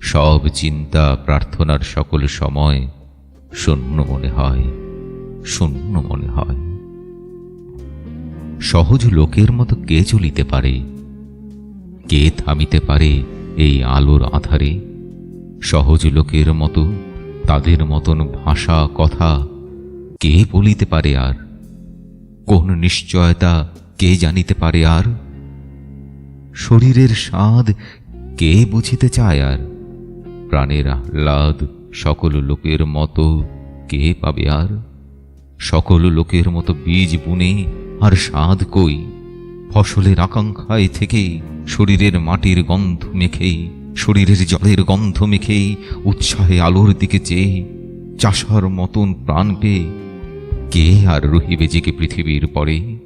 সব চিন্তা প্রার্থনার সকল সময় শূন্য মনে হয়, শূন্য মনে হয়। সহজ লোকের মতো কে চলিতে পারে? কে থামিতে পারে এই আলোর আধারে? সহজ লোকের মতো, তাদের মতন ভাষা, কথা কে বলিতে পারে আর? কোন নিশ্চয়তা কে জানিতে পারে আর? শরীরের স্বাদ কে বুঝিতে চায় আর? প্রাণের আহ্লাদ সকল লোকের মতো। কে পাবে আর? সকল লোকের মতো বীজ বুনে আর স্বাদ কই? ফসলের আকাঙ্ক্ষায় থেকে শরীরের মাটির গন্ধ মেখে, শরীরের জলের গন্ধ মেখে উৎসাহে আলোর দিকে চেয়ে চাষার মতন প্রাণ পেয়ে কে আর রহিবে জেগে পৃথিবীর পরে?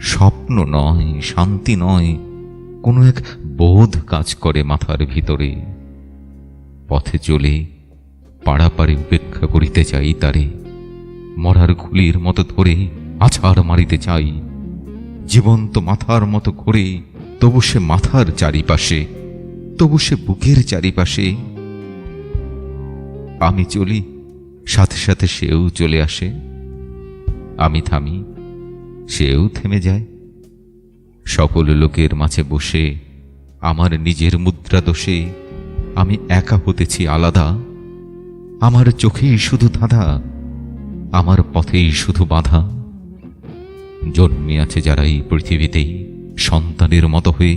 স্বপ্ন নয়, শান্তি নয়, কোনো এক বোধ কাজ করে মাথার ভিতরে। পথে চলে, পাড়াপাড়ি উপেক্ষা করিতে চাই তারে, মরার খুলির মতো ধরে আছাড় মারিতে চাই। জীবন্ত মাথার মতো করে, তবু সে মাথার চারিপাশে, তবু সে বুকের চারিপাশে। আমি চলি, সাথে সাথে সেও চলে আসে। আমি থামি, সেও থেমে যায়। সকল লোকের মাঝে বসে, আমার নিজের মুদ্রা দোষে আমি একা হতেছি আলাদা। আমার চোখেই শুধু ধাঁধা, আমার পথেই শুধু বাধা। জন্মে আছে যারা এই পৃথিবীতেই সন্তানের মতো হয়ে,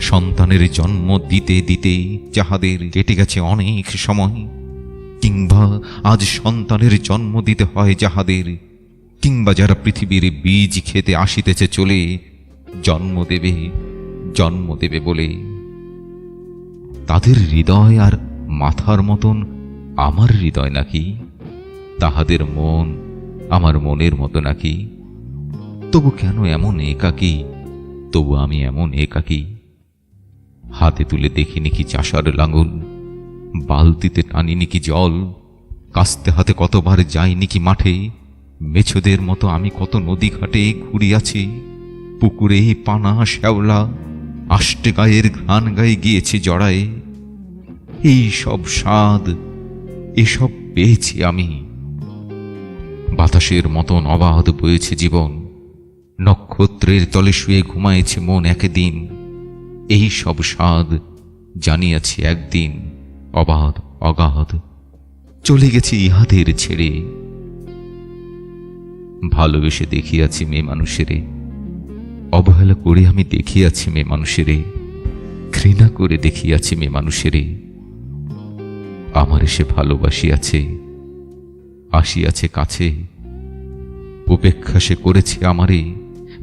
সন্তানের জন্ম দিতে দিতে যাহাদের কেটে গেছে অনেক সময়, কিংবা আজ সন্তানের জন্ম দিতে হয় যাহাদের, কিংবা যারা পৃথিবীর বীজ খেতে আসিতেছে চলে, জন্ম দেবে জন্ম দেবে বলে তাদের হৃদয় আর মাথার মতন আমার হৃদয় নাকি? তাহাদের মন আমার মনের মতো নাকি? তবু কেন এমন একাকী? তবু আমি এমন একাকী? হাতে তুলে দেখিনি কি চাষার লাঙল? বালতিতে টানিনি কি জল? কাস্তে হাতে কতবার যাইনি কি মাঠে? মেছোদের মতো আমি কত নদী ঘাটে ঘুরিয়াছি? পুকুরে পানা, শ্যাওলা আষ্টে গায়ের ঘ্রাণ গায়ে গিয়েছি জড়ায়ে। এই সব স্বাদ এসব পেয়েছি আমি। বাতাসের মতন অবাধ বয়েছে জীবন। নক্ষত্রের তলে শুয়ে ঘুমায়েছে মন একদিন। এই সব স্বাদ জানিয়াছি একদিন অবাধ, অগাধ। চলে গেছে ইহাদের ছেড়ে। ভালোবেসে দেখিয়াছি মেয়ে মানুষেরে। অবহেলা করে আমি দেখিয়াছি মেয়ে মানুষেরে, ঘৃণা করে দেখিয়াছি মেয়ে মানুষেরে। আমার সে ভালোবাসিয়াছে, আসিয়াছে কাছে। উপেক্ষা সে করেছে আমারে,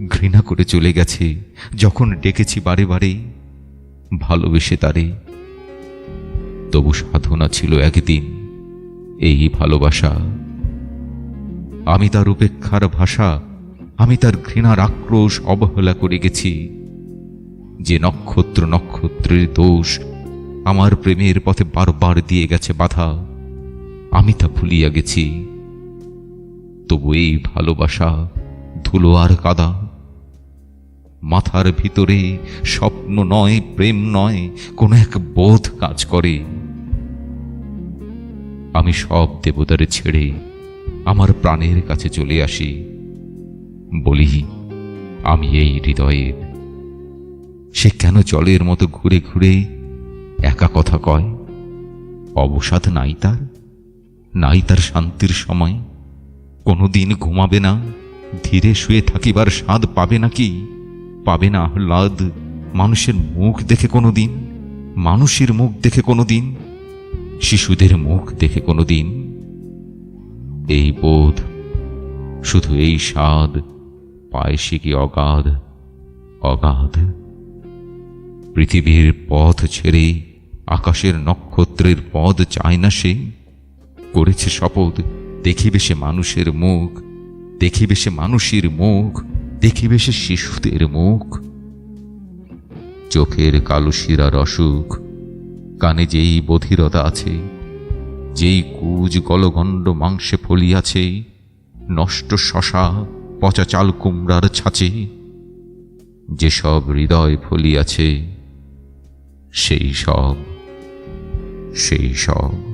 ঘৃণা করে চলে গেছে। যখন ডেকেছি বারে বারে, ভালোবেসে তারে। তবু সাধনা ছিল একদিন এই ভালোবাসা। আমি তার উপেক্ষার ভাষা আমি তার ঘৃণার আক্রোশ অবহেলা করে গেছি। যে নক্ষত্র নক্ষত্রের দোষ আমার প্রেমের পথে বারবার দিয়ে গেছে বাধা, আমি তা ভুলিয়া গেছি। তবু এই ভালোবাসা ধুলো আর কাদা। মাথার ভিতরে স্বপ্ন নয়, প্রেম নয়, কোনো এক বোধ কাজ করে। আমি সব দেবতারে ছেড়ে আমার প্রাণের কাছে চলে আসি। বলি, আমি এই হৃদয়ের সে কেন জলের মতো ঘুরে ঘুরে একা কথা কয়? অবসাদ নাই তার নাই তার শান্তির সময়। কোনোদিন ঘুমাবে না, ধীরে শুয়ে থাকিবার স্বাদ পাবে নাকি পাবে না আহ্লাদ, মানুষের মুখ দেখে কোনো দিন মানুষের মুখ দেখে কোনো দিন শিশুদের মুখ দেখে কোনো দিন এই বোধ, শুধু এই স্বাদ পায় কি অগাধ অগাধ। পৃথিবীর পথ ছেড়ে আকাশের নক্ষত্রের পদ চায় না সে। করেছে শপথ, দেখিবে সে মানুষের মুখ, দেখিবে সে মানুষের মুখ, দেখিবে সে শিশুদের মুখ। চোখের কালো শিরার অসুখ, কানে যেই বধিরতা আছে, যেই কুজ গলগণ্ড মাংসে ফলিয়াছে, নষ্ট শশা পচা চাল কুমড়ার ছাঁচে যেসব হৃদয় ফলিয়াছে সেই সব সেই সব।